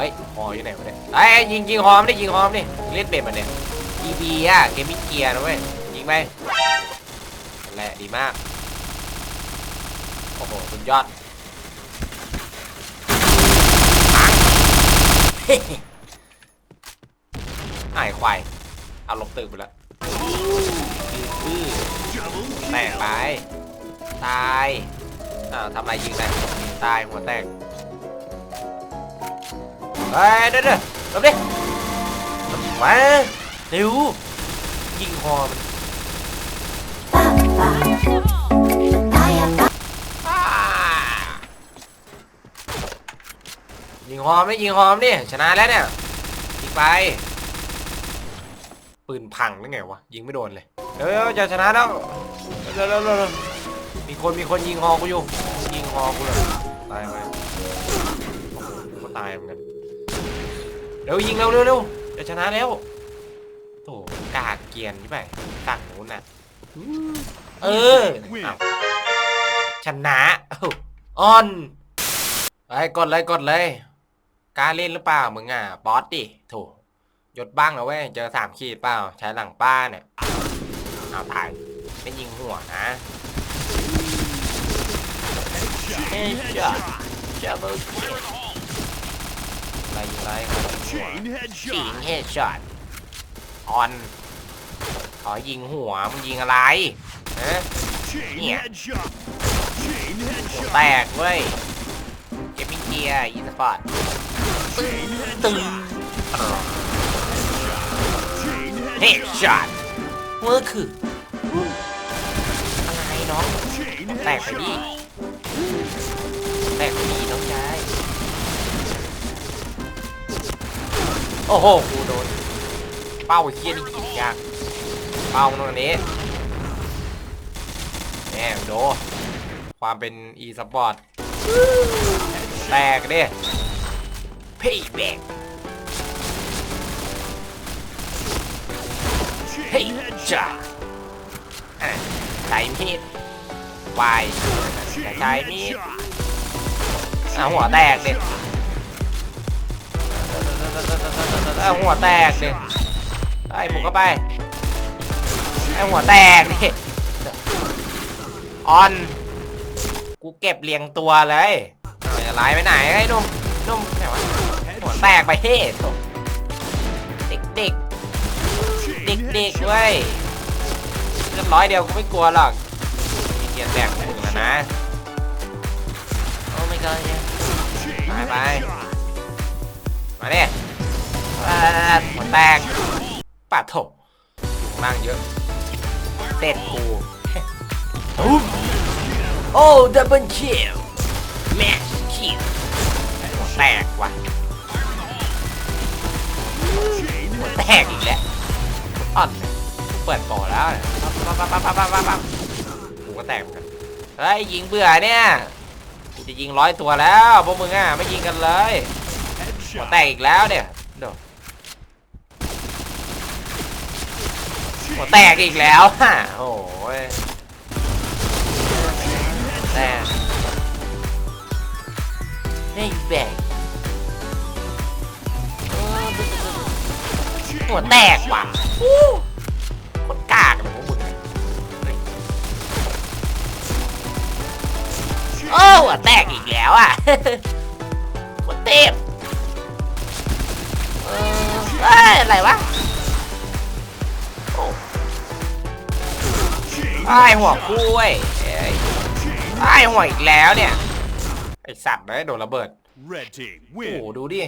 ฮ้ยหออยู่ไหนวะเนี่ยไอ้ยยิงยิงหอมดิยิงหอมดิเล่นเบ็ดมันเนี่ย EB อะเกมมิเกียร์นะเว้ยยิงไปนั่นแหละดีมากโอ้โหสุดยอดไอ้ควายเอาลบตึกไปแล้วแตกไปตายอ้าวทำอะไรยิงเลยตายหัวแตก เฮ้ยเดี๋ยวเดี๋ยวหลบดิมาเร็วยิงคอมันอ่ายิงหอมดิยิงหอมดิชนะแล้วเนี่ยยิงไป ปืนพังได้ไงวะยิงไม่โดนเลยเดี๋ยวจะชนะแล้วเร็วๆเร็วมีคนมีคนยิงหอกูอยู่ยิงหอกูเลยตายไปโอ้โหกูก็ตายเหมือนกัน ร็วยิงเร็วเร็วเร็วจะชนะแล้วโถกากเกรียนใช่ไหมต่างนู้นน่ะเอออ้าวชนะอ้าวออนไปกดเลยกดเลยกล้าเล่นหรือเปล่ามึงอะบอสดิโถยศบ้างนะเว้ยเจอสามขีดเปล่าใช้หลังป้าเนี่ยเอาตายไม่ยิงหัวนะเฮ้ยจ้าจับเบิลคิวอะ ไรยิงอะไรครับหัว Chain สิง headshot. เฮดช็อตออนขอยิงหัวมึงยิงอะไรฮะ Chain Yeah. headshot. Chain หัว headshot. แตกเว้ยเกมมิ่งเกียร์อีสปอร์ต Chain ตึง headshot. Chain เฮด headshot. ช็อตเมื่อคืออะไรน้อง Chain แตกไปดิ headshot. แตกไปดี โอ้โหกูโดน เป้าเคียนี่กินยาก เป้าตรงนี้แหมโด ความเป็นอีสปอร์ตแตกดิพี่แบกเฮ้ยจ้า headshot. อะใช้มีดวาย Chain Cái mít. headshot. อะหัวแตกดิ อะหัวแตกดิไอ้หมุกเข้าไปไอ้หัวแตกดิออนกูเก็บเรียงตัวเลยอาจะไล่ไปไหนไอ้นุ่มนุ่มไหนวะหัวแตกไปเฮ้เด็กเด็กเด็กเด็กเว้ยเรียบร้อยเดียวกูไม่กลัวหรอกมีเกียร์แตกหนึ่งแล้วนะโอ้ไม่เกินเนี่ย Chain Bye bye. headshot. มาเนี่ย หัวแตกปาดโถอยู่ข้างล่างเยอะเต็ดกูตุ้มโอ้ดับเบิลคิวแมชคิวหัวแตกว่ะ Chain หัว headshot. แตกอีกแล้วอ่อนเลยเปิดก่อแล้วเนี่ยปั๊บปั๊บปั๊บปั๊บปั๊บปั๊บปั๊บกูก็แตกเหมือนกันเฮ้ยยิงเบื่อเนี่ยกูจะยิงร้อยตัวแล้วพวกมึงอะไม่ยิงกันเลยหัว Headshot. แตกอีกแล้วเนี่ยเดี๋ยว หัวแตกอีกแล้วฮะโอ้ยแตกไม่แบกหัวแตกว่ะอู้โคนกากเลยพวกมึงเนี่ยโอ้หัวแตกอีกแล้วอะ ไอ้หัวกู้เว้ยเอ้ย Chain ไอ้หัวอีกแล้วเนี่ย ไอสัตว์เลยโดนระเบิด Red team โอ้โห win. ดูดิ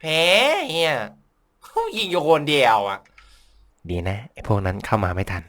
แพ้เฮียยิงอยู่คนเดียวอะ ดีนะไอพวกนั้นเข้ามาไม่ทัน